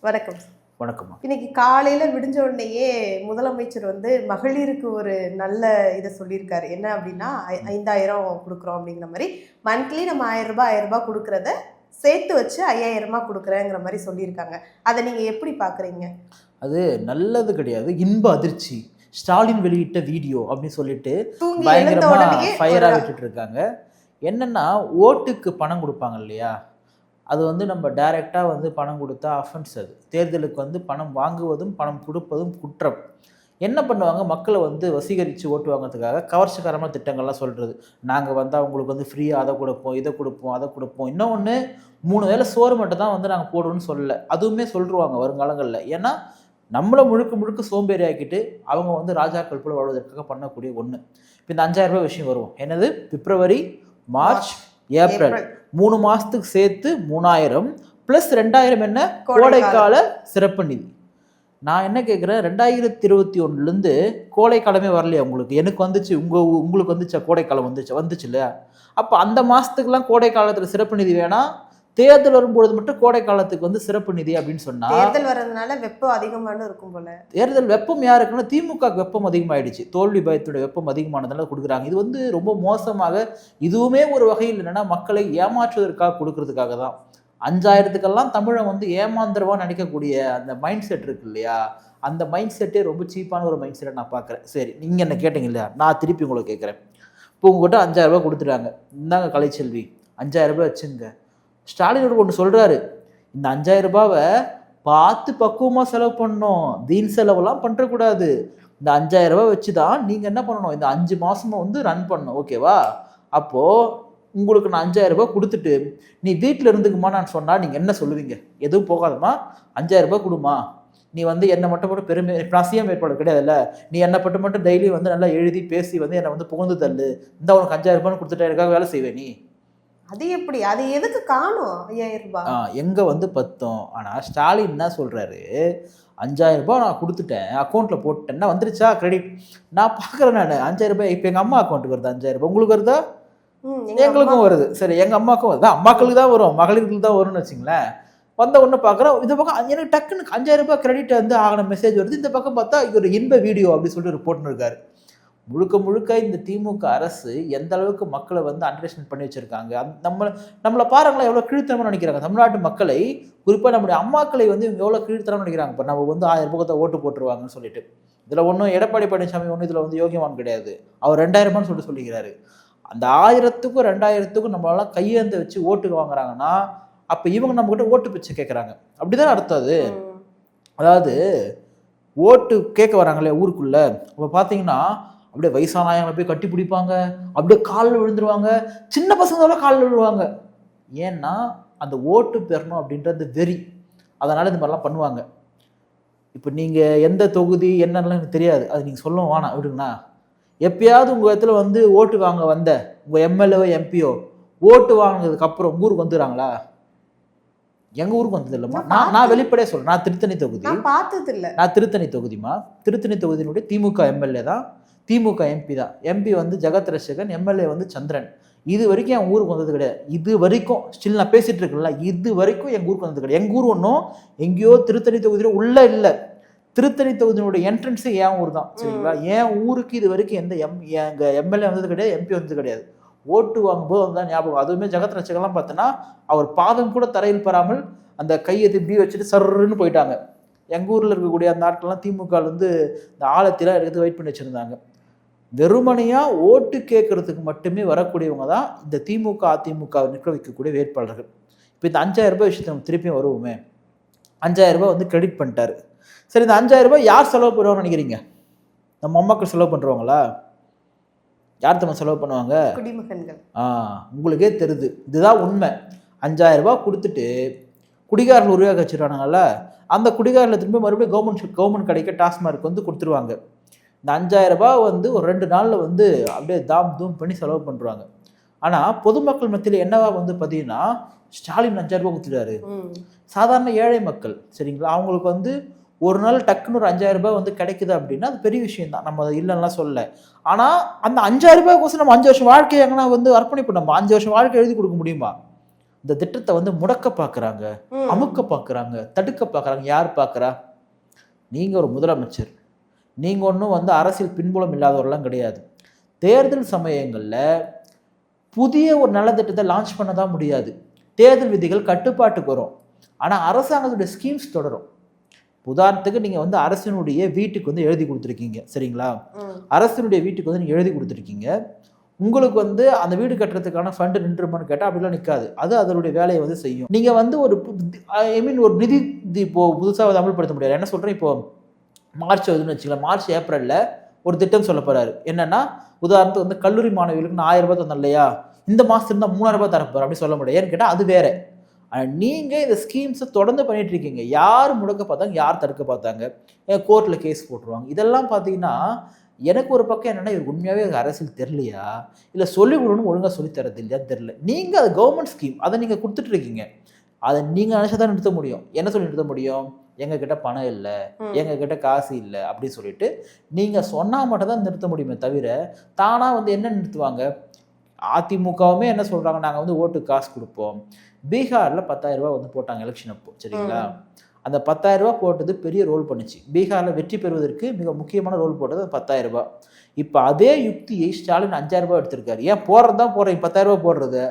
வணக்கம். வணக்கம்மா. இன்னைக்கு காலையில விடிஞ்ச உடனேயே முதலமைச்சர் வந்து மகளிருக்கு ஒரு நல்ல இதை சொல்லியிருக்காரு. என்ன அப்படின்னா ஐந்தாயிரம் கொடுக்குறோம் அப்படிங்கிற மாதிரி. மந்த்லி நம்ம ஆயிரம் ரூபாய் ஆயிரம் ரூபாய் கொடுக்கறத சேர்த்து வச்சு ஐயாயிரமா கொடுக்குறேங்கிற மாதிரி சொல்லியிருக்காங்க. அதை நீங்க எப்படி பாக்குறீங்க? அது நல்லது கிடையாது. இன்ப அதிர்ச்சி. ஸ்டாலின் வெளியிட்ட வீடியோ அப்படின்னு சொல்லிட்டு தூங்கி எழுந்த பயங்கரமா உடனேயே ஃபயரா ஒரு- விட்டுட்டு இருக்காங்க. என்னன்னா ஓட்டுக்கு பணம் கொடுப்பாங்க இல்லையா? அது வந்து நம்ம டைரெக்டாக வந்து பணம் கொடுத்தா அஃபென்ஸ் அது. தேர்தலுக்கு வந்து பணம் வாங்குவதும் பணம் கொடுப்பதும் குற்றம். என்ன பண்ணுவாங்க? மக்களை வந்து வசீகரித்து ஓட்டு வாங்குறதுக்காக கவர்ச்சிகரமான திட்டங்கள்லாம் சொல்கிறது நாங்கள் வந்து அவங்களுக்கு வந்து ஃப்ரீயாக அதை கொடுப்போம் இதை கொடுப்போம் அதை கொடுப்போம். இன்னொன்று மூணு வேளை சோறு மட்டும் தான் வந்து நாங்கள் போடுவோம்னு சொல்லலை. அதுவுமே சொல்லிடுவாங்க வருங்காலங்களில். ஏன்னா நம்மளை முழுக்க முழுக்க சோம்பேறி ஆக்கிட்டு அவங்க வந்து ராஜாக்கள் போல வாழ்வதற்காக பண்ணக்கூடிய ஒன்று இப்போ இந்த அஞ்சாயிரம் ரூபாய் விஷயம் வரும் என்னது? February March April. மூணு மாதத்துக்கு சேர்த்து மூணாயிரம் ப்ளஸ் ரெண்டாயிரம் என்ன? கோடைக்கால. சிறப்பு நிதி. நான் என்ன கேட்குறேன் ரெண்டாயிரத்தி இருபத்தி ஒன்றுலேருந்து கோடைக்காலமே வரலையா உங்களுக்கு? எனக்கு வந்துச்சு உங்கள் உங்களுக்கு வந்துச்சா? கோடைக்காலம் வந்துச்சு? வந்துச்சு இல்லையா அப்போ அந்த மாதத்துக்குலாம் கோடை காலத்தில் சிறப்பு நிதி வேணாம் தேர்தல் வரும்பொழுது மட்டும் கோடை காலத்துக்கு வந்து சிறப்பு நிதி அப்படின்னு சொன்னால் தேர்தல் வர்றதுனால வெப்பம் அதிகமான இருக்கும் போல. தேர்தல் வெப்பம் யாருக்குன்னா திமுக வெப்பம் அதிகமாயிடுச்சு. தோல்வி பயத்துடைய வெப்பம் அதிகமானதுனால கொடுக்குறாங்க. இது வந்து ரொம்ப மோசமாக இதுவுமே ஒரு வகையில் என்னன்னா மக்களை ஏமாற்றுவதற்காக கொடுக்கறதுக்காக தான். அஞ்சாயிரத்துக்கெல்லாம் தமிழன் வந்து ஏமாந்துருவான்னு நினைக்கக்கூடிய அந்த மைண்ட் செட் இருக்கு இல்லையா? அந்த மைண்ட் செட்டே ரொம்ப சீப்பான ஒரு மைண்ட் செட்டை நான் பார்க்குறேன். சரி நீங்கள் என்ன கேட்டீங்க இல்லையா? நான் திருப்பி உங்களை கேட்குறேன். இப்போ உங்ககிட்ட அஞ்சாயிரம் ரூபாய் கொடுத்துட்டாங்க. இந்தாங்க கலைச்செல்வி. அஞ்சாயிரம் ரூபாய் வச்சுங்க. ஸ்டாலினோட ஒன்று சொல்கிறாரு இந்த அஞ்சாயிரம் ரூபாவை பார்த்து பக்குவமாக செலவு பண்ணணும். வீண் செலவெல்லாம் பண்ணுறக்கூடாது இந்த அஞ்சாயிரம் ரூபாய் வச்சு தான் நீங்கள் என்ன பண்ணணும்? இந்த அஞ்சு மாதமாக வந்து ரன் பண்ணணும். ஓகேவா அப்போது உங்களுக்கு நான் அஞ்சாயிரம் ரூபாய் கொடுத்துட்டு நீ வீட்டில் இருந்துக்குமா நான் சொன்னால் நீங்கள் என்ன சொல்லுவீங்க? எதுவும் போகாதம்மா அஞ்சாயிரம் ரூபாய் கொடுமா? நீ வந்து என்னை மட்டும் மட்டும் பெருமை இப்ப ஏற்பாடு கிடையாதுல்ல? நீ என்னை மட்டும் மட்டும் டெய்லியும் வந்து நல்லா எழுதி பேசி வந்து என்னை வந்து புகுந்து தள்ளு. இந்த உனக்கு அஞ்சாயிரம் ரூபான்னு கொடுத்துட்டா எனக்காக வேலை செய்வே நீ. அது எப்படி? அது எதுக்கு காணும் ஐயாயிரம் ரூபாய்? எங்கே வந்து பத்தோம்? ஆனால் ஸ்டாலின் என்ன சொல்கிறாரு அஞ்சாயிரம் ரூபாய் நான் கொடுத்துட்டேன் அக்கௌண்ட்டில் போட்டேன்னா வந்துருச்சா கிரெடிட் நான் பார்க்குறேன் நான். அஞ்சாயிரம் ரூபாய் இப்போ எங்கள் அம்மா அக்கௌண்ட்டுக்கு வருது? அஞ்சாயிரம் ரூபாய். உங்களுக்கு வருதா? எங்களுக்கும் வருது. சரி எங்கள் அம்மாவுக்கும் வருது. அம்மாக்களுக்கு தான் வரும். மகளிருக்கு தான் வரும்னு வச்சுங்களேன். வந்த உடனே பார்க்குறோம் இந்த பக்கம் எனக்கு டக்குன்னு அஞ்சாயிரம் ரூபாய் கிரெடிட் வந்து ஆகின மெசேஜ் வருது. இந்த பக்கம் பார்த்தா ஒரு இன்ப வீடியோ அப்படின்னு சொல்லிட்டு ஒரு போட்டுன்னு இருக்காரு. முழுக்க முழுக்க இந்த திமுக அரசு எந்த அளவுக்கு மக்களை வந்து அண்டர்ஸ்டாண்ட் பண்ணி வச்சிருக்காங்க? அந்த நம்மளை நம்மளை பாருங்களேன் எவ்வளோ கீழ்த்தனமாக நினைக்கிறாங்க. தமிழ்நாட்டு மக்களை குறிப்பாக நம்முடைய அம்மாக்களை வந்து இவங்க எவ்வளோ கீழ்த்தனம் நினைக்கிறாங்க? இப்போ நம்ம வந்து ஆயிரம் ரூபாய் ஓட்டு போட்டுருவாங்கன்னு சொல்லிட்டு. இதில் ஒன்றும் எடப்பாடி பழனிசாமி ஒன்றும் இதில் வந்து யோகியவான் கிடையாது. அவர் ரெண்டாயிரம் ரூபான்னு சொல்லிட்டு சொல்லிக்கிறாரு. அந்த ஆயிரத்துக்கும் ரெண்டாயிரத்துக்கும் நம்மளால கையேந்த வச்சு ஓட்டு வாங்குறாங்கன்னா அப்போ இவங்க நம்மக்கிட்ட ஓட்டு பிச்சை கேட்குறாங்க அப்படிதான் அர்த்தம் அது. அதாவது ஓட்டு கேட்க வராங்களே ஊருக்குள்ள? அப்போ பார்த்தீங்கன்னா அப்படியே வயசானாயங்களை போய் கட்டி பிடிப்பாங்க. அப்படியே காலில் விழுந்துருவாங்க. சின்ன பசங்க காலில் விழுவாங்க. ஏன்னா அந்த ஓட்டு பெறணும் அப்படின்றது வெறி. அதனால இந்த மாதிரிலாம் பண்ணுவாங்க. இப்போ நீங்கள் எந்த தொகுதி என்னன்னு எனக்கு தெரியாது. அது நீங்கள் சொல்லவும் வேணாம். விடுங்கண்ணா எப்பயாவது உங்கள் இடத்துல வந்து ஓட்டு வாங்க வந்த உங்கள் எம்எல்ஏவோ எம்பியோ ஓட்டு வாங்கினதுக்கு அப்புறம் உங்க ஊருக்கு வந்துடுறாங்களா? எங்கள் ஊருக்கு வந்தது இல்லைம்மா? நான் நான் வெளிப்படையாக சொல்கிறேன் நான் திருத்தணி தொகுதி. பார்த்தது இல்ல. நான் திருத்தணி தொகுதிமா திருத்தணி தொகுதியினுடைய திமுக எம்எல்ஏ தான். திமுக எம்பி தான். எம்பி வந்து ஜெகத் ரட்சகன் எம்எல்ஏ வந்து சந்திரன். இது வரைக்கும் என் ஊருக்கு வந்தது கிடையாது. இது வரைக்கும் ஸ்டில் நான் பேசிட்டு இருக்கேன்ல இது வரைக்கும் எங்கள் ஊருக்கு வந்தது கிடையாது. எங்கள் ஊர் ஒன்றும் எங்கேயோ திருத்தணி தொகுதியில் உள்ள இல்லை. திருத்தணி தொகுதியினுடைய என்ட்ரன்ஸே என் ஊர் தான் சரிங்களா? என் ஊருக்கு இது வரைக்கும் எந்த எம் எங்கள் எம்எல்ஏ வந்தது கிடையாது எம்பி வந்தது கிடையாது. ஓட்டு வாங்கும்போது வந்தால் ஞாபகம் அதுவுமே ஜெகத் ரட்சகன்லாம் பார்த்தோன்னா அவர் பாதம் கூட தரையில் பெறாமல் அந்த கையை இப்படி வச்சுட்டு சர்ன்னு போயிட்டாங்க. எங்கள் ஊரில் இருக்கக்கூடிய அந்த நாட்கள்லாம் திமுக ல வந்து இந்த ஆழத்திலாம் எடுத்து வெயிட் பண்ணி வச்சுருந்தாங்க. வெறுமனையாக ஓட்டு கேட்கறதுக்கு மட்டுமே வரக்கூடியவங்க தான் இந்த திமுக அதிமுக நிற்க வைக்கக்கூடிய வேட்பாளர்கள். இப்போ இந்த அஞ்சாயிரம் ரூபாய் விஷயத்தை நம்ம திருப்பியும் வருவோமே. அஞ்சாயிரம் ரூபாய் வந்து கிரெடிட் பண்ணிட்டாரு. சரி இந்த அஞ்சாயிரம் ரூபாய் யார் செலவு பண்ணுவாங்கன்னு நினைக்கிறீங்க? நம்ம அம்மாக்கள் செலவு பண்ணுறவங்களா யார் நம்ம செலவு பண்ணுவாங்க? குடிமகன்கள். ஆ உங்களுக்கே தெரியுது இதுதான் உண்மை. அஞ்சாயிரம் ரூபாய் கொடுத்துட்டு குடிகாரர்கள் உருவாக்க வச்சுருவானுங்கல்ல அந்த குடிகாரில் திரும்ப மறுபடியும் கவர்மெண்ட் கவர்மெண்ட் கடைக்கு டாஸ்மார்க் வந்து கொடுத்துருவாங்க. இந்த அஞ்சாயிரம் ரூபாய் வந்து ஒரு ரெண்டு நாளில் வந்து அப்படியே தாம் தூம் பண்ணி செலவு பண்ணுறாங்க ஆனால் பொதுமக்கள் மத்தியில் என்னவா வந்து பார்த்தீங்கன்னா ஸ்டாலின் அஞ்சாயிரம் ரூபாய் கொடுத்துட்டாரு. சாதாரண ஏழை மக்கள் சரிங்களா? அவங்களுக்கு வந்து ஒரு நாள் டக்குன்னு ஒரு அஞ்சாயிரம் ரூபாய் வந்து கிடைக்குது அப்படின்னா அது பெரிய விஷயம் தான். நம்ம அதை இல்லைன்னா சொல்லல. ஆனால் அந்த அஞ்சாயிரம் ரூபாய்க்கோசம் நம்ம அஞ்சு வருஷம் வாழ்க்கையை எங்கன்னா வந்து அர்ப்பணிப்பு நம்ம அஞ்சு வருஷம் வாழ்க்கை எழுதி கொடுக்க முடியுமா? இந்த திட்டத்தை வந்து முடக்க பார்க்குறாங்க. அமுக்க பார்க்குறாங்க தடுக்க பார்க்குறாங்க யார் பார்க்குறா நீங்கள் ஒரு முதலமைச்சர். நீங்கள் ஒன்றும் வந்து அரசியல் பின்புலம் இல்லாதவரெல்லாம் கிடையாது. தேர்தல் சமயங்களில் புதிய ஒரு நலத்திட்டத்தை லான்ச் பண்ண தான் முடியாது. தேர்தல் விதிகள் கட்டுப்பாட்டுக்கு வரும். ஆனால் அரசாங்கத்துடைய ஸ்கீம்ஸ் தொடரும். உதாரணத்துக்கு நீங்கள் வந்து அரசினுடைய வீட்டுக்கு வந்து எழுதி கொடுத்துருக்கீங்க. சரிங்களா. அரசினுடைய வீட்டுக்கு வந்து நீங்கள் எழுதி கொடுத்துருக்கீங்க. உங்களுக்கு வந்து அந்த வீடு கட்டுறதுக்கான ஃபண்டு நின்றுமான்னு கேட்டால் அப்படிலாம் நிற்காது அது அதனுடைய வேலையை வந்து செய்யும். நீங்கள் வந்து ஒரு ஐ மீன் ஒரு நிதி இது இப்போ புதுசாக அமல்படுத்த முடியாது. என்ன சொல்கிறேன் இப்போ? மார்ச் வருதுன்னு வச்சுக்கலாம். மார்ச் ஏப்ரலில் ஒரு திட்டம் சொல்ல போகிறாரு என்னென்னா உதாரணத்துக்கு வந்து கல்லூரி மாணவிகளுக்கு நான் ஆயிரம் ரூபாய் தந்தேன் இல்லையா இந்த மாதத்துல இருந்தால் மூணாயிரம் ரூபாய் தரப்போறேன் அப்படின்னு சொல்ல முடியாது. ஏன்னு கேட்டால் அது வேற. ஆனால் நீங்கள் இந்த ஸ்கீம்ஸை தொடர்ந்து பண்ணிகிட்ருக்கீங்க இருக்கீங்க. யார் முடக்க பார்த்தாங்க யார் தடுக்க பார்த்தாங்க? கோர்ட்டில் கேஸ் போட்டுருவாங்க. இதெல்லாம் பார்த்தீங்கன்னா எனக்கு ஒரு பக்கம் என்னென்னா இவர் உண்மையாகவே அரசியல் தெரியலையா? இல்லை சொல்லிக் கொடுக்கணும் ஒழுங்காக சொல்லித்தரது இல்லையா தெரில நீங்கள் அது கவர்மெண்ட் ஸ்கீம் அதை நீங்கள் கொடுத்துட்ருக்கீங்க அதை நீங்கள் நினச்சா தான் நிறுத்த முடியும். என்ன சொல்லி நிறுத்த முடியும்? எங்ககிட்ட பணம் இல்லை. எங்ககிட்ட காசு இல்லை அப்படின்னு சொல்லிட்டு நீங்கள் சொன்னால் மட்டும் தான் நிறுத்த முடியுமே தவிர தானாக வந்து என்ன நிறுத்துவாங்க? அதிமுகவுமே என்ன சொல்கிறாங்க நாங்கள் வந்து ஓட்டுக்கு காசு கொடுப்போம். பீகாரில் பத்தாயிரம் ரூபாய் வந்து போட்டாங்க எலெக்ஷன் அப்போ சரிங்களா? அந்த பத்தாயிரம் ரூபாய் போட்டது பெரிய ரோல் பண்ணுச்சு. பீகாரில் வெற்றி பெறுவதற்கு மிக முக்கியமான ரோல் போட்டது பத்தாயிரம் ரூபாய். இப்போ அதே யுக்தியை ஸ்டாலின் அஞ்சாயிரம் ரூபாய் எடுத்திருக்காரு. ஏன் போடுறது தான் போடுறீங்க? பத்தாயிரம் ரூபாய் போடுறது.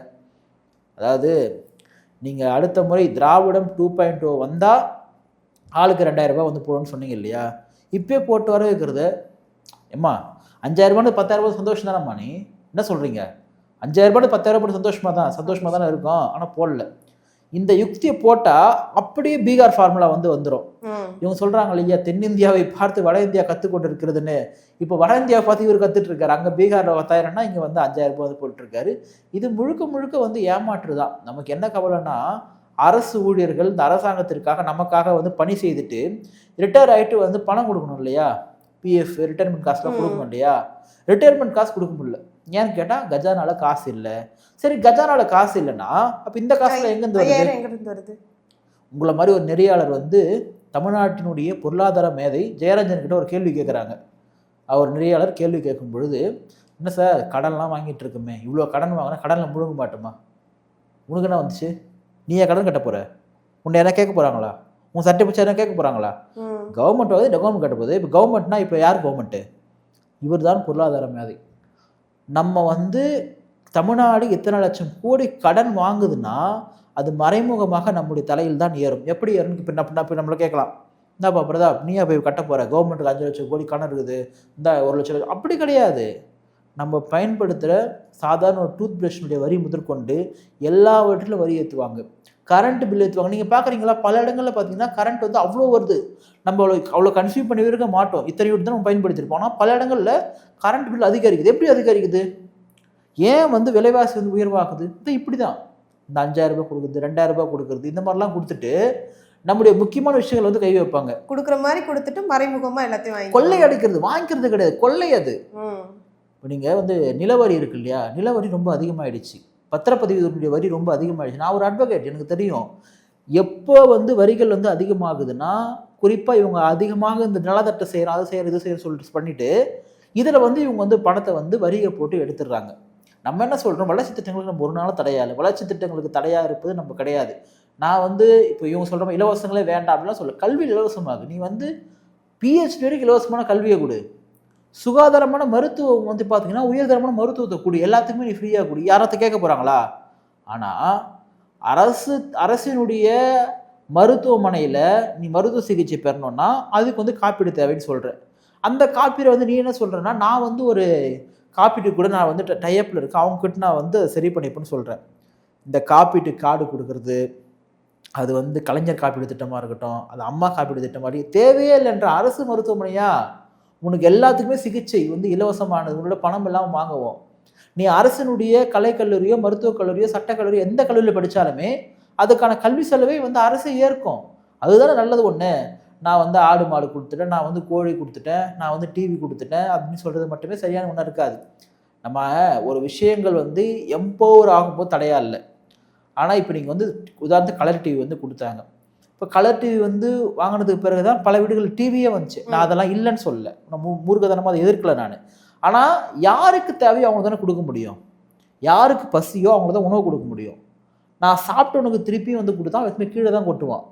அதாவது நீங்கள் அடுத்த முறை திராவிடம் டூ பாயிண்ட் டூ வந்தால் ஆளுக்கு ரெண்டாயிரம் ரூபாய் வந்து போடணும்னு சொன்னீங்க இல்லையா? இப்பயே போட்டு வர வைக்கிறது. ஏம்மா பத்தாயிரம் ரூபாய் சந்தோஷம் தானம்மா நீ? என்ன சொல்கிறீங்க அஞ்சாயிரம் ரூபாய் பத்தாயிரம் ரூபாய் சந்தோஷமாக தான் சந்தோஷமாக தானே இருக்கும். ஆனால் போடல. இந்த யுக்தியை போட்டால் அப்படியே பீகார் ஃபார்முலா வந்து வந்துடும். இவங்க சொல்கிறாங்க இல்லையா தென்னிந்தியாவை பார்த்து வட இந்தியா கற்றுக்கொண்டு இருக்கிறதுன்னு இப்போ வட இந்தியாவை பார்த்து இவர் கற்றுட்டு இருக்காரு அங்கே பீகாரில் பத்தாயிரம்னா இங்கே வந்து அஞ்சாயிரம் ரூபாய் வந்து போட்டுருக்காரு. இது முழுக்க முழுக்க வந்து ஏமாற்று தான் நமக்கு என்ன கவலைன்னா அரசு ஊழியர்கள் இந்த அரசாங்கத்திற்காக நமக்காக வந்து பணி செய்துட்டு ரிட்டையர் ஆகிட்டு வந்து பணம் கொடுக்கணும் இல்லையா? பிஎஃப் ரிட்டையர்மெண்ட் காசுலாம். கொடுக்கணும் இல்லையா? ரிட்டையர்மெண்ட் காசு கொடுக்க முடியல. ஏன்னு கேட்டால் கஜானால காசு இல்லை. சரி கஜானால காசு இல்லைன்னா அப்போ இந்த காசுல எங்கேருந்து வருது? உங்களை மாதிரி ஒரு நெறியாளர் வந்து தமிழ்நாட்டினுடைய பொருளாதார மேதை ஜெயரஞ்சன் கிட்ட ஒரு கேள்வி கேட்குறாங்க அவர் நெறியாளர் கேள்வி கேட்கும் பொழுது என்ன சார் கடன்லாம் வாங்கிட்டு இருக்குமே? இவ்வளோ கடன் வாங்கினா கடனில் முழுங்க மாட்டோமா? உனக்கு என்ன வந்துச்சு? நீ ஏன் கடன் கட்ட போற? உன்னை என்ன கேட்க போறாங்களா? உன் சட்டை பிடிச்சா என்ன கேட்க போறாங்களா? ம். கவர்மெண்ட் வந்து கவர்மெண்ட் கட்ட போகுது. இப்போ கவர்மெண்ட்னா இப்போ யார் கவர்மெண்ட்டு இவர் தான் பொருளாதார மேதை. நம்ம வந்து தமிழ்நாடு எத்தனை லட்சம் கோடி கடன் வாங்குதுன்னா அது மறைமுகமாக நம்முடைய தலையில் தான் ஏறும். எப்படி ஏறும் இப்போ நம்ம இப்போ நம்மளை கேட்கலாம். இந்தாப்பா பிரதாப் நீயா போய் கட்ட போகிற கவர்மெண்ட்டுக்கு அஞ்சு லட்சம் கோடி கடன் இருக்குது. இந்த ஒரு லட்சம் கோடி. அப்படி கிடையாது. நம்ம பயன்படுத்துகிற சாதாரண ஒரு டூத் ப்ரஷ்னுடைய வரி முதற்கொண்டு எல்லாவற்றிலும் வரி ஏற்றுவாங்க. கரண்ட் பில் ஏற்றுவாங்க. நீங்கள் பார்க்குறீங்களா பல இடங்களில் பார்த்தீங்கன்னா கரண்ட் வந்து அவ்வளோ வருது. நம்ம அவ்வளோ அவ்வளோ கன்சியூம் பண்ணி இருக்க மாட்டோம். இத்தனை யூனிட் தான் நம்ம பயன்படுத்திருப்போம். ஆனால் பல இடங்களில் கரண்ட் பில் அதிகரிக்குது. எப்படி அதிகரிக்குது? ஏன் வந்து விலைவாசி வந்து உயர்வாகுது? இது இப்படி தான் இந்த அஞ்சாயிரம் ரூபாய் கொடுக்குறது ரெண்டாயிரம் ரூபாய் கொடுக்குறது இந்த மாதிரிலாம் கொடுத்துட்டு நம்முடைய முக்கியமான விஷயங்கள் வந்து கை வைப்பாங்க. குடுக்குற மாதிரி கொடுத்துட்டு மறைமுகமா எல்லாத்தையும் வாங்கி கொள்ளை அடிக்கிறது வாங்கிக்கிறது கிடையாது. கொள்ளை அது. இப்போ நீங்கள் வந்து நிலவரி இருக்கு இல்லையா? நிலவரி ரொம்ப அதிகமாகிடுச்சு பத்திரப்பதிவுடைய வரி ரொம்ப அதிகமாகிடுச்சு நான் ஒரு அட்வொகேட் எனக்கு தெரியும். எப்போ வந்து வரிகள் வந்து அதிகமாகுதுன்னா குறிப்பாக இவங்க அதிகமாக இந்த நிலத்தட்டை செய்கிறோம் அதை செய்கிற இது செய்கிற சொல்லிட்டு பண்ணிவிட்டு இதில் வந்து இவங்க வந்து பணத்தை வந்து வரியை போட்டு எடுத்துடுறாங்க. நம்ம என்ன சொல்கிறோம் வளர்ச்சி திட்டங்களுக்கு நம்ம ஒரு நாள் தடையா இல்லை. வளர்ச்சி திட்டங்களுக்கு தடையாக இருப்பது நம்ம கிடையாது. நான் வந்து இப்போ இவங்க சொல்கிற இலவசங்களே வேண்டாம் அப்படிலாம் சொல்ல கல்வி இலவசமாகு நீ வந்து பிஹெச்டி வரைக்கும் இலவசமான கல்வியை கொடு. சுகாதாரமான மருத்துவம் வந்து பார்த்தீங்கன்னா உயர்தரமான மருத்துவத்தை கொடு எல்லாத்துக்குமே நீ ஃப்ரீயாக கொடு. யாரத்தை கேட்க போகிறாங்களா ஆனால் அரசு அரசினுடைய மருத்துவமனையில் நீ மருத்துவ சிகிச்சை பெறணும்னா அதுக்கு வந்து காப்பீடு தேவைன்னு சொல்கிறேன் அந்த காப்பீடை வந்து நீ என்ன சொல்கிறேன்னா நான் வந்து ஒரு காப்பீட்டு கூட நான் வந்து டைப்பில் இருக்கேன். அவங்கக்கிட்ட நான் வந்து சரி பண்ணிப்பேன்னு சொல்கிறேன் இந்த காப்பீட்டு கார்டு கொடுக்கறது அது வந்து கலைஞர் காப்பீடு திட்டமாக இருக்கட்டும் அது அம்மா காப்பீடு திட்டம் மாதிரி தேவையே இல்லைன்ற அரசு மருத்துவமனையாக உனக்கு எல்லாத்துக்குமே சிகிச்சை வந்து இலவசமானது. உன்னோட பணம் இல்லாமல் வாங்குவோம். நீ அரசினுடைய கலைக்கல்லூரியோ மருத்துவக் கல்லூரியோ சட்டக்கல்லூரியோ எந்த கல்லூரியில் படித்தாலுமே அதுக்கான கல்வி செலவை வந்து அரசே ஏற்கும். அதுதானே நல்லது ஒன்று நான் வந்து ஆடு மாடு கொடுத்துட்டேன் நான் வந்து கோழி கொடுத்துட்டேன் நான் வந்து டிவி கொடுத்துட்டேன் அப்படின்னு சொல்கிறது மட்டுமே சரியான ஒன்றா இருக்காது. நம்ம ஒரு விஷயங்கள் வந்து எம்பவர் ஆகும்போது தடையா இல்லை. ஆனால் இப்போ நீங்கள் வந்து உதாரணத்துக்கு கலர் டிவி வந்து கொடுத்தாங்க. இப்போ கலர் டிவி வந்து வாங்கினதுக்கு பிறகு தான் பல வீடுகள் டிவியே வந்துச்சு. நான் அதெல்லாம் இல்லைன்னு சொல்லல. நான் மூ மூர்க்கதனமாக அதை எதிர்க்கல நான். ஆனால் யாருக்கு தேவையோ அவங்க தானே கொடுக்க முடியும். யாருக்கு பசியோ அவங்க தான் உணவு கொடுக்க முடியும். நான் சாப்பிட்டவனுக்கு திருப்பியும் வந்து கொடுத்தா எப்பவுமே கீழே தான் கொட்டுவான்.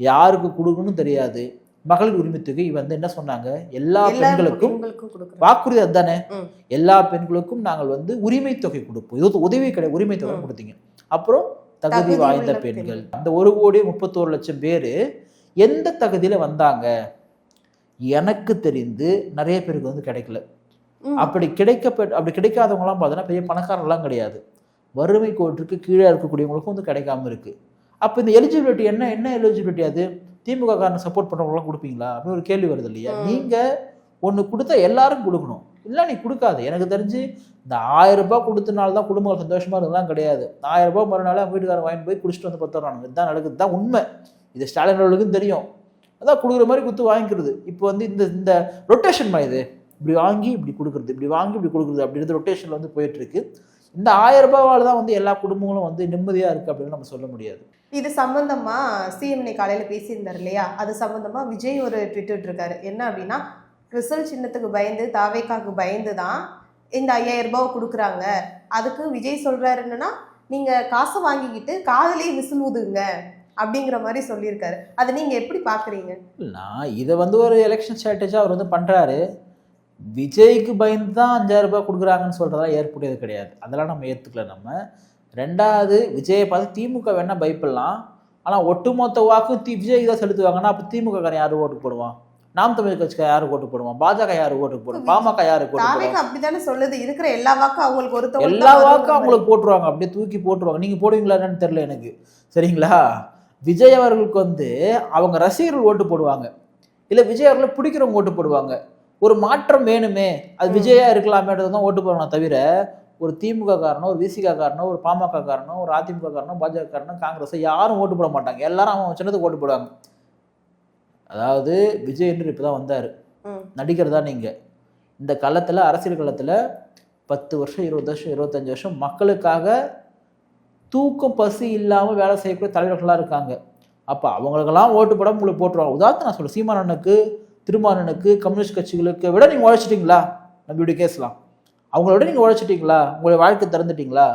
யாருக்கு கொடுக்கணும்னு தெரியாது. மகளிர் உரிமை தொகை வந்து என்ன சொன்னாங்க? எல்லா பெண்களுக்கும் வாக்குறுதி அதுதானே. எல்லா பெண்களுக்கும் நாங்கள் வந்து உரிமை தொகை கொடுப்போம். இது உதவி கிடையாது உரிமை தொகை. கொடுத்தீங்க. அப்புறம் தகுதி வாய்ந்த பெண்கள். அந்த ஒரு கோடி முப்பத்தோரு லட்சம் பேர் எந்த தகுதியில வந்தாங்க? எனக்கு தெரிந்து நிறைய பேருக்கு வந்து கிடைக்கல. அப்படி கிடைக்கப்பட்ட அப்படி கிடைக்காதவங்களாம் பார்த்தோன்னா பெரிய பணக்காரங்களாம் கிடையாது. வறுமை கோட்டுக்கு கீழே இருக்கக்கூடியவங்களுக்கும் வந்து கிடைக்காம இருக்கு. அப்போ இந்த எலிஜிபிலிட்டி என்ன என்ன எலிஜிபிலிட்டி அது? திமுக காரனை சப்போர்ட் பண்ணுறவங்களாம் கொடுப்பீங்களா? அப்படின்னு ஒரு கேள்வி வருது இல்லையா? ம். நீங்க ஒன்று கொடுத்தா எல்லாரும் கொடுக்கணும். இல்லை நீ கொடுக்காது. எனக்கு தெரிஞ்சு இந்த ஆயிரரூபா கொடுத்தனால தான் குடும்பங்கள் சந்தோஷமாக இருந்ததுலாம் கிடையாது. ஆயிரரூபா மறுநாள் வீட்டுக்காரன் வாங்கிட்டு போய் குடிச்சிட்டு வந்து பத்துறாங்க இதுதான் நடக்குது. தான் உண்மை. இது ஸ்டாலின் அவர்களுக்கும் தெரியும். அதான் கொடுக்குற மாதிரி குத்து வாங்கிக்கிறது. இப்போ வந்து இந்த இந்த ரொட்டேஷன் இது? இப்படி வாங்கி இப்படி கொடுக்குறது. இப்படி வாங்கி இப்படி கொடுக்குறது. அப்படின்றது ரொட்டேஷனில் வந்து போயிட்டுருக்கு. இந்த ஆயிரம் ரூபாவால் தான் வந்து எல்லா குடும்பங்களும் வந்து நிம்மதியாக இருக்குது அப்படின்னு நம்ம சொல்ல முடியாது. இது சம்பந்தமா சிஎம் இன்னைக்கு காலையில பேசியிருந்தார் இல்லையா? அது சம்பந்தமா விஜய் ஒரு ட்விட்டு இருக்காரு என்ன அப்படின்னா ரிசல்ட் சின்னத்துக்கு பயந்து தாவேக்காக்கு பயந்து தான் இந்த ஐயாயிரம் ரூபாவை கொடுக்குறாங்க. அதுக்கு விஜய் சொல்கிறாரு என்னன்னா நீங்கள் காசை வாங்கிக்கிட்டு காதலே விசில் ஊதுங்க அப்படிங்கிற மாதிரி சொல்லியிருக்காரு. அதை நீங்கள் எப்படி பார்க்குறீங்க நான் இதை வந்து ஒரு எலெக்ஷன் ஸ்ட்ராட்டஜியாக அவர் வந்து பண்ணுறாரு விஜய்க்கு பயந்து தான் அஞ்சாயிரம் ரூபாய் கொடுக்குறாங்கன்னு சொல்கிறதா ஏற்புடையது கிடையாது. அதெல்லாம் நம்ம ஏற்றுக்கல நம்ம. ரெண்டாவது விஜயை பார்த்து திமுக வேணால் பயப்படலாம். ஆனால் ஒட்டுமொத்த வாக்கும் தி விஜய்க்கு தான் செலுத்துவாங்கன்னா அப்போ திமுக காரன் யார் ஓட்டு போடுவான்? நாம் தமிழ் கட்சிக்கு யார் ஓட்டு போடுவான் பாஜக யார் ஓட்டு போடுவோம் பாமக தாவேக்கு அப்படித்தானே சொல்லுது. இருக்கிற எல்லா வாக்கும் அவங்களுக்கு ஒருத்தவங்க எல்லா வாக்கும் அவங்களுக்கு போட்டுருவாங்க. அப்படியே தூக்கி போட்டுருவாங்க. நீங்க போடுவீங்களா என்னன்னு தெரியல எனக்கு. சரிங்களா? விஜய் அவர்களுக்கு வந்து அவங்க ரசிகர்கள் ஓட்டு போடுவாங்க. இல்ல விஜய் அவர்களை பிடிக்கிறவங்க ஓட்டு போடுவாங்க. ஒரு மாற்றம் வேணுமே. அது. விஜயா இருக்கலாமேன்றது தான் ஓட்டு போடுவாங்க தவிர ஒரு திமுக காரனோ ஒரு விசிக காரனோ ஒரு பாமக காரனோ ஒரு அதிமுக காரனோ பாஜக காரனோ காங்கிரஸ் யாரும் ஓட்டு போட மாட்டாங்க. எல்லாரும் அவன் சின்னத்துக்கு ஓட்டு போடுவாங்க. அதாவது விஜய் என்று இப்பதான் வந்தாரு. நடிகர் தான் நீங்க. இந்த களத்துல அரசியல் களத்துல பத்து வருஷம் இருபது வருஷம் இருபத்தஞ்சு வருஷம் மக்களுக்காக தூக்கம் பசி இல்லாமல் வேலை செய்யக்கூடிய தலைவர்களாக இருக்காங்க. அப்போ அவங்களுக்கெல்லாம் ஓட்டு போட உங்களுக்கு போட்டுருவாங்க. உதாரணம் நான் சொல்கிறேன் சீமானனுக்கு திருமானனுக்கு கம்யூனிஸ்ட் கட்சிகளுக்கு விட நீங்கள் உழைச்சிட்டிங்களா? நம்ம இப்படி கேசலாம் அவங்கள விட நீங்கள் உழைச்சிட்டிங்களா? உங்களுடைய வாழ்க்கை திறந்துட்டீங்களா?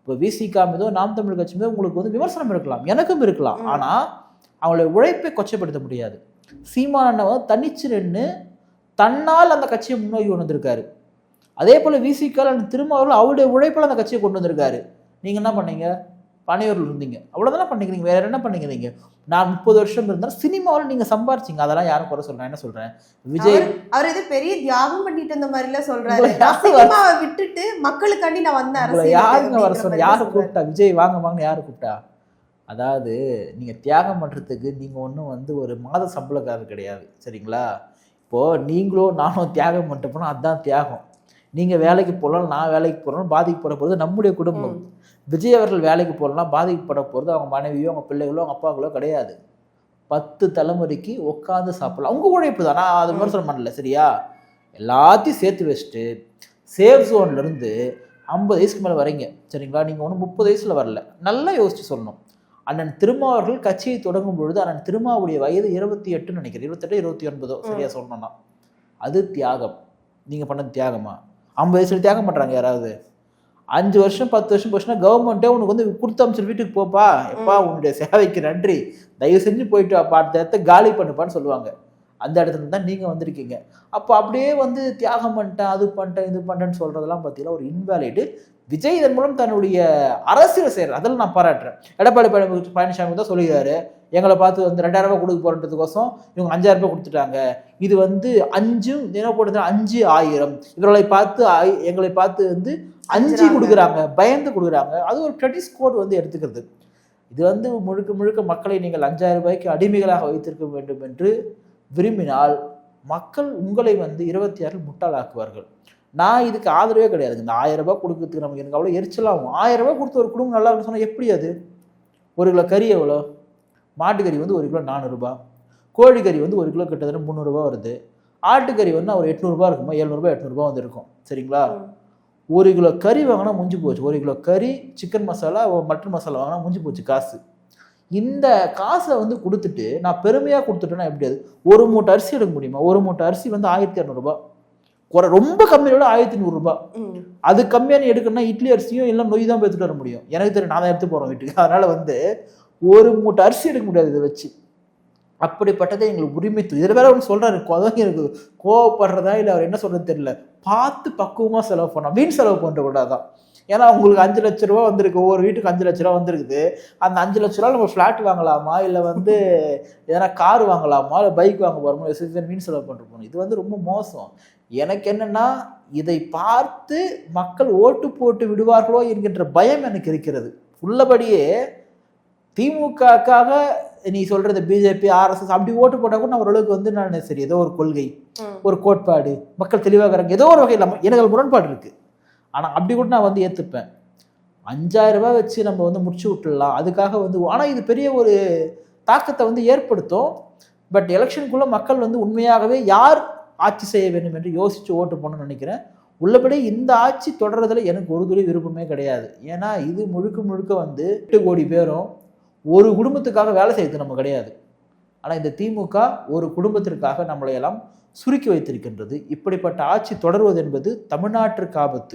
இப்போ விசிகா மீதோ நாம் தமிழ் கட்சி மீதோ உங்களுக்கு வந்து விமர்சனம் இருக்கலாம். எனக்கும் இருக்கலாம். ஆனால் அவங்களுடைய உழைப்பை கொச்சைப்படுத்த முடியாது. சீமானனை வந்து தனிச்சு நின்று தன்னால் அந்த கட்சியை முன்னோக்கி கொண்டு வந்திருக்காரு. அதே போல் அந்த திருமாவர்கள் அவருடைய உழைப்பில் அந்த கட்சியை கொண்டு வந்திருக்காரு. நீங்கள் என்ன பண்ணீங்க? பனையூரில் இருந்தீங்க. அவ்வளோதானே பண்ணிக்கிறீங்க? வேற என்ன பண்ணிக்கிறீங்க? நான் முப்பது வருஷம் இருந்தால் சினிமாவில் நீங்கள் சம்பாரிச்சிங்க. அதெல்லாம் யாரும் குறை சொல்கிறேன் என்ன சொல்கிறேன் விஜய் அவர் இது பெரிய தியாகம் பண்ணிட்டு இருந்த மாதிரி எல்லாம் சொல்றாரு. உங்களை நான் யாரு சினிமாவை விட்டுட்டு மக்களுக்காண்டி நான் வந்த உங்களை அரசியலுக்கு யாருங்க வர மாதிரி யாரை. கூப்பிட்டா? விஜய் வாங்க வாங்கன்னு யாரை கூப்பிட்டா? அதாவது நீங்கள் தியாகம் பண்ணுறதுக்கு நீங்கள் ஒன்றும் வந்து ஒரு மாத சம்பளக்காரர் கிடையாது சரிங்களா? இப்போது நீங்களும் நானும் தியாகம் பண்ணிட்டு போனால் அதுதான் தியாகம். நீங்கள் வேலைக்கு போகலாம் நான் வேலைக்கு போகிறோம் பாதிக்கப்பட போகிறது நம்முடைய குடும்பம். விஜய் அவர்கள் வேலைக்கு போகலாம் பாதிக்கப்பட போகிறது அவங்க மனைவியோ அவங்க பிள்ளைகளோ அவங்க அப்பாக்களோ கிடையாது. பத்து தலைமுறைக்கு உட்காந்து சாப்பிடலாம். அவங்க உழைப்பு தான் நான் அது விமர்சனம் பண்ணல சரியா? எல்லாத்தையும் சேர்த்து வச்சுட்டு சேஃப் ஜோன்லேருந்து ஐம்பது வயசுக்கு மேலே வரீங்க சரிங்களா? நீங்கள் ஒன்றும் முப்பது வயசில் வரல. நல்லா யோசிச்சு சொல்லணும். அண்ணன் திருமாவர்கள் கட்சியை தொடங்கும் பொழுது அண்ணன் திருமாவுடைய வயது இருபத்தி எட்டுன்னு நினைக்கிறேன். இருபத்தெட்டு இருபத்தி ஒன்பதோ. சரியா சொல்லணும்னா. அது தியாகம். நீங்கள் பண்ணது தியாகமா? ஐம்பது வயசுல தியாகம் பண்ணுறாங்க யாராவது? அஞ்சு வருஷம் பத்து வருஷம் போச்சுன்னா கவர்மெண்ட்டே உனக்கு வந்து கொடுத்து அமைச்சர் வீட்டுக்கு போப்பா. எப்பா உன்னுடைய சேவைக்கு நன்றி. தயவு செஞ்சு போயிட்டு அடுத்த இடத்த காலி பண்ணுப்பான்னு சொல்லுவாங்க. அந்த இடத்துல தான் நீங்கள் வந்திருக்கீங்க. அப்போ அப்படியே வந்து தியாகம் பண்ணிட்டேன் அது பண்ணிட்டேன் இது பண்ணிட்டேன்னு சொல்கிறதெல்லாம் பார்த்தீங்கன்னா ஒரு இன்வேலிடு விஜய் இதன் மூலம் தன்னுடைய அரசியல் செய்கிறார் அதில் நான் பாராட்டுறேன். எடப்பாடி பழனி- பழனிசாமி தான் சொல்லுகிறாரு எங்களை பார்த்து வந்து ரெண்டாயிரம் ரூபாய் கொடுக்க போகிறதுக்கோசம் இவங்க அஞ்சாயிரம் ரூபாய் கொடுத்துட்டாங்க. இது வந்து அஞ்சும் என்ன போடுறது அஞ்சு ஆயிரம். இவர்களை பார்த்து எங்களை பார்த்து வந்து அஞ்சு. கொடுக்குறாங்க பயந்து கொடுக்குறாங்க. அது ஒரு கிரெடிட் கோட் வந்து எடுத்துக்கிறது. இது வந்து முழுக்க முழுக்க மக்களை நீங்கள் அஞ்சாயிரம் ரூபாய்க்கு அடிமைகளாக வைத்திருக்க வேண்டும் என்று விரும்பினால் மக்கள் உங்களை வந்து இருபத்தி ஆறில் முட்டாளாக்குவார்கள். நான் இதுக்கு ஆதரவே கிடையாது. இந்த ஆயிரம் ரூபாய் கொடுக்கறதுக்கு நமக்கு எனக்கு அவ்வளோ எரிச்சலாகும் ஆயிரம் ரூபாய் கொடுத்து ஒரு குடும்பம் நல்லா இருக்குன்னு சொன்னால் எப்படி அது? ஒரு கிலோ கறி எவ்வளோ? மாட்டுக்கறி வந்து ஒரு கிலோ நானூறுரூபா கோழிக்கறி வந்து ஒரு கிலோ கிட்டத்தட்ட முந்நூறுரூபா வருது. ஆட்டுக்கறி வந்து ஒரு எட்நூறுபா இருக்குமா? எழுநூறுபா எட்நூறுபா வந்து இருக்கும் சரிங்களா. ஒரு கிலோ கறி வாங்கினா முடிஞ்சு போச்சு. ஒரு கிலோ கறி சிக்கன் மசாலா மட்டன் மசாலா வாங்கினா முடிஞ்சு போச்சு காசு. இந்த காசை வந்து கொடுத்துட்டு நான் பெருமையாக கொடுத்துட்டேன்னா எப்படி அது? ஒரு மூட்டை அரிசி எடுக்க முடியுமா? ஒரு மூட்டை அரிசி வந்து ஆயிரத்தி இரநூறுபா குறை ரொம்ப கம்மியோட ஆயிரத்தி நூறுரூபா. அது கம்மியான எடுக்கணும்னா இட்லி அரிசியும் இல்லை நொய் தான் எடுத்துட்டு வர முடியும். எனக்கு தெரியும் நான் தான் எடுத்து போகிறோம் வீட்டுக்கு. அதனால வந்து ஒரு மூட்டை அரிசி எடுக்க முடியாது இதை வச்சு. அப்படிப்பட்டதை எங்களுக்கு உரிமை இதில் வேற ஒன்று சொல்றாரு கொதங்க எனக்கு கோவப்படுறதா இல்லை அவர் என்ன சொல்றது தெரியல. பார்த்து பக்குவமாக செலவு பண்ணலாம் வீண் செலவு பண்ணுற கூடாதான் ஏன்னா உங்களுக்கு அஞ்சு லட்ச ரூபா வந்திருக்கு ஒவ்வொரு வீட்டுக்கு அஞ்சு லட்ச ரூபா வந்திருக்குது. அந்த அஞ்சு லட்ச ரூபா நம்ம ஃப்ளாட் வாங்கலாமா? இல்லை வந்து எதனா கார் வாங்கலாமா? இல்லை பைக் வாங்க போகிறோமோ எஸ்எஸ்என் வீண் செலவு பண்ணுற போகணும் இது வந்து ரொம்ப மோசம். எனக்கு என்னன்னா இதை பார்த்து மக்கள் ஓட்டு போட்டு விடுவார்களோ என்கின்ற பயம் எனக்கு இருக்கிறது. உள்ளபடியே திமுகக்காக நீ சொல்றது பிஜேபி ஆர்எஸ்எஸ் அப்படி ஓட்டு போட்டா கூட நான் ஓரளவுக்கு வந்து நான் சரி ஏதோ ஒரு கொள்கை. ஒரு கோட்பாடு மக்கள் தெளிவாக ஏதோ ஒரு வகையில் எனக்கு முரண்பாடு இருக்கு. ஆனால் அப்படி கூட நான் வந்து ஏற்றுப்பேன் அஞ்சாயிரம் ரூபாய் வச்சு நம்ம வந்து முடிச்சு விட்டுடலாம். அதுக்காக வந்து ஆனால் இது பெரிய ஒரு தாக்கத்தை வந்து ஏற்படுத்தும். பட் எலெக்ஷனுக்குள்ளே மக்கள் வந்து உண்மையாகவே யார் ஆட்சி செய்ய வேண்டும் என்று யோசித்து ஓட்டு போடணும்னு நினைக்கிறேன். உள்ளபடி இந்த ஆட்சி தொடர்றதுல எனக்கு ஒரு துளி விருப்பமே கிடையாது. ஏன்னா இது முழுக்க முழுக்க வந்து எட்டு கோடி பேரும் ஒரு குடும்பத்துக்காக வேலை செய்யறது நம்ம கிடையாது. ஆனால் இந்த திமுக ஒரு குடும்பத்திற்காக நம்மளை எல்லாம் சுருக்கி வைத்திருக்கின்றது. இப்படிப்பட்ட ஆட்சி தொடர்வது என்பது தமிழ்நாட்டிற்கு ஆபத்து.